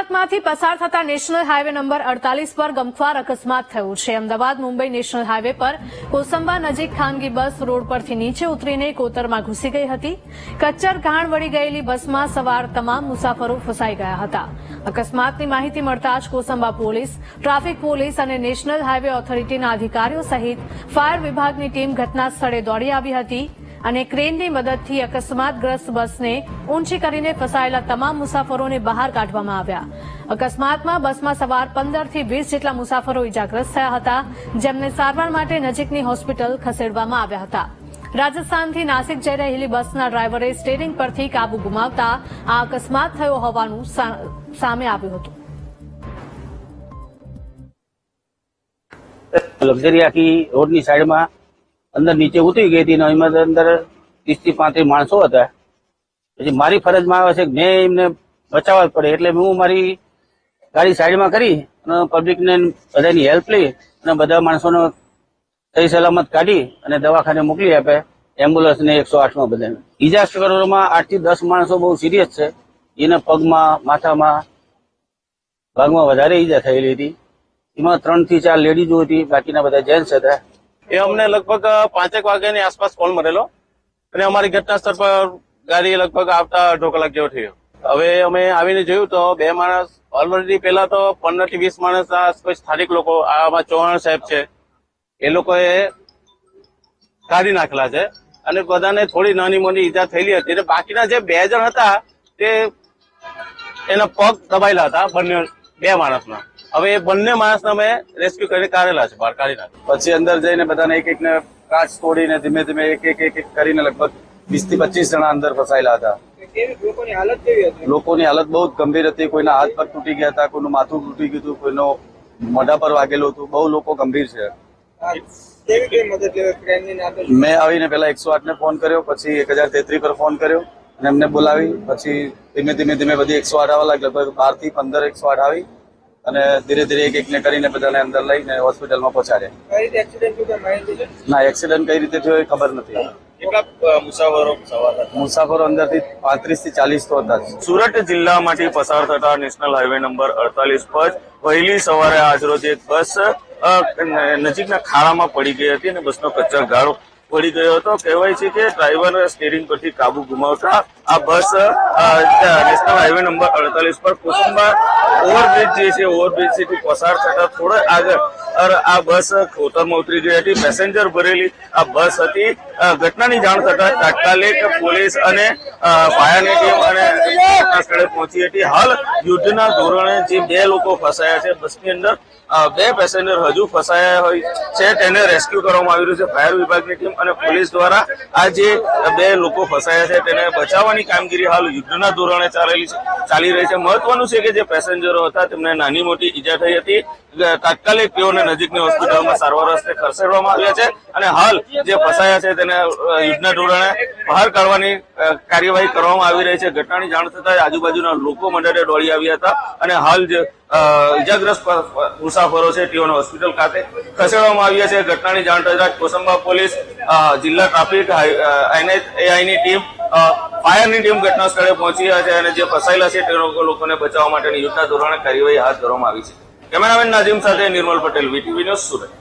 સુરતમાંથી પસાર થતા national highway number અડતાલીસ પર ગમખ્વાર અકસ્માત થયો છે. અમદાવાદ, મુંબઈ નેશનલ હાઈવે પર કોસંબા નજીક ખાનગી બસ રોડ પરથી નીચે ઉતરીને કોતરમાં ઘૂસી ગઈ હતી. કચ્ચર ઘાણ વળી ગયેલી બસમાં સવાર તમામ મુસાફરો ફસાઈ ગયા હતા. અકસ્માતની માહિતી મળતા જ કોસંબા પોલીસ, ટ્રાફિક પોલીસ અને નેશનલ હાઈવે ઓથોરિટીના અધિકારીઓ સહિત ફાયર વિભાગની ટીમ ઘટના સ્થળે દોડી આવી હતી. અને ક્રેનની મદદથી અકસ્માતગ્રસ્ત બસને ઊંચી કરીને ફસાયેલા તમામ મુસાફરોને બહાર કાઢવામાં આવ્યા. અકસ્માતમાં બસમાં સવાર પંદરથી વીસ જેટલા મુસાફરો ઇજાગ્રસ્ત થયા હતા, જેમને સારવાર માટે નજીકની હોસ્પિટલ ખસેડવામાં આવ્યા હતા. રાજસ્થાનથી નાસિક જઈ રહેલી બસના ડ્રાઈવરે સ્ટેરિંગ પરથી કાબુ ગુમાવતા આ અકસ્માત થયો હોવાનું સામે આવ્યું હતું. લક્ઝરી આખી રોડની સાઈડમાં અંદર નીચે ઉતરી ગઈ હતી એમાં અંદર ત્રીસથી પાંત્રીસ માણસો હતા. પછી મારી ફરજમાં આવે છે મેં એમને બચાવવા જ પડે એટલે હું મારી ગાડી સાઈડમાં કરી અને પબ્લિકને બધાની હેલ્પ લઈ અને બધા માણસોને સહી સલામત કાઢી અને દવાખાને મોકલી આપે. એમ્બ્યુલન્સને એકસો આઠમાં બધાને. ઈજાગ્રસ્તોમાં આઠથી દસ માણસો બહુ સિરિયસ છે. એના પગમાં, માથામાં ભાગમાં વધારે ઈજા થયેલી હતી. એમાં ત્રણથી ચાર લેડીઝો હતી. બાકીના બધા જેન્ટ્સ હતા. એ અમને લગભગ પાંચેક વાગ્યાની આસપાસ કોલ મળેલો. અને અમારી ઘટના સ્થળ પર ગાડી લગભગ આવતા અઢો કલાક જેવો થયો. હવે અમે આવીને જોયું તો બે માણસ ઓલરેડી પેલા તો પંદરથી વીસ માણસ આ સ્થાનિક લોકો આમાં ચૌહાણ સાહેબ છે. એ લોકોએ કાઢી નાખેલા છે. અને બધાને થોડી નાની મોટી ઈજા થયેલી હતી. અને બાકીના જે બે જણ હતા, તે એના પગ દબાયેલા હતા, બંને, બે માણસના. હવે એ બંને માણસને અમે રેસ્ક્યુ કરીને કાઢેલા છે, બહાર કાઢી નાખ્યા. પછી અંદર જઈને બધાને એક એક ને કાચ તોડીને ધીમે ધીમે એક એક એક કરીને લગભગ વીસથી પચીસ જણા અંદર ફસાયેલા હતા. લોકોની હાલત બહુ ગંભીર હતી. કોઈના હાથ પગ તૂટી ગયા હતા, કોઈનું માથું તૂટી ગયું હતું, કોઈનો મોઢા પર વાગેલું હતું. બહુ લોકો ગંભીર છે. મેં આવીને પેલા એકસો આઠ ને ફોન કર્યો, પછી એક હજાર તેત્રી પર ફોન કર્યો અને એમને બોલાવી. પછી ધીમે ધીમે ધીમે બધી એકસો આઠ આવવા લાગી. લગભગ બારથી પંદર એકસો આઠ આવી. અને ધીરે ધીરે એક એકને કરીને બધાને અંદર લઈને હોસ્પિટલમાં પહોંચાડ્યા કઈ રીતે એક્સિડન્ટ થયું? કઈ માહિતી છે ના એક્સિડન્ટ કઈ રીતે થયો એ ખબર નથી. મુસાફરો મુસાફરો અંદરથી પાંત્રીસથી ચાલીસ તો હતા સુરત જિલ્લામાંથી પસાર થતા નેશનલ હાઈવે નંબર અડતાલીસ પર વહેલી સવારે આજરોજ એક બસ અ, નજીકના ખાડામાં પડી ગઈ હતી અને બસનો કચ્છ ગાળો પડી ગયો હતો. કહેવાય છે કે ડ્રાઈવર સ્ટેરિંગ પરથી કાબુ ગુમાવતા બસ નેશનલ હાઈવે નંબર અડતાલીસ પર કુસુંબા ઓવરબ્રિજ જે છે ઓવરબ્રિજથી પસાર થતા થોડો આગળ. આ બસ ખોતરમાં ઉતરી ગઈ હતી પેસેન્જર ભરેલી. આ બસ હતી. ઘટનાની જાણ થતા તાત્કાલિક પોલીસ અને ફાયરની ટીમ અને સ્થળે પહોંચી હતી. હાલ યુદ્ધના ધોરણે જે બે લોકો ફસાયા છે, બસની અંદર બે પેસેન્જર હજુ ફસાયા હોય છે. તેને રેસ્ક્યુ કરવામાં આવી રહ્યું છે. ફાયર વિભાગની ટીમ અને પોલીસ દ્વારા આ જે બે લોકો ફસાયા છે, તેને બચાવવાની કામગીરી હાલ યુદ્ધના ધોરણે ચાલેલી છે, ચાલી રહી છે. મહત્વનું છે કે જે પેસેન્જરો હતા, તેમને નાની મોટી ઈજા થઈ હતી. તાત્કાલિક તેઓને નજીકની હોસ્પિટલમાં સારવાર અર્થે ખસેડવામાં આવ્યા છે અને હાલ જે ફસાયા છે તેને યુદ્ધના ધોરણે બહાર કાઢવાની કાર્યવાહી કરવામાં આવી રહી છે. ઘટનાની જાણ થતાં આજુબાજુના લોકો મંડળે દોડી આવ્યા હતા અને હાલ જે ઇજાગ્રસ્ત મુસાફરો છે તેઓને હોસ્પિટલ ખાતે ખસેડવામાં આવ્યા છે. ઘટનાની જાણ થતાં કોસંબા પોલીસ જિલ્લા ટ્રાફિક એઆઈની ટીમ ફાયરની ટીમ ઘટના સ્થળે પહોંચી ગયા છે અને જે ફસાયેલા છે તે લોકો- લોકોને બચાવવા માટેની યુદ્ધના ધોરણે કાર્યવાહી હાથ ધરવામાં આવી છે. કેમેરામેન નાઝીમ સાથે નિર્મલ પટેલ, વીટીવી ન્યૂઝ સુરત.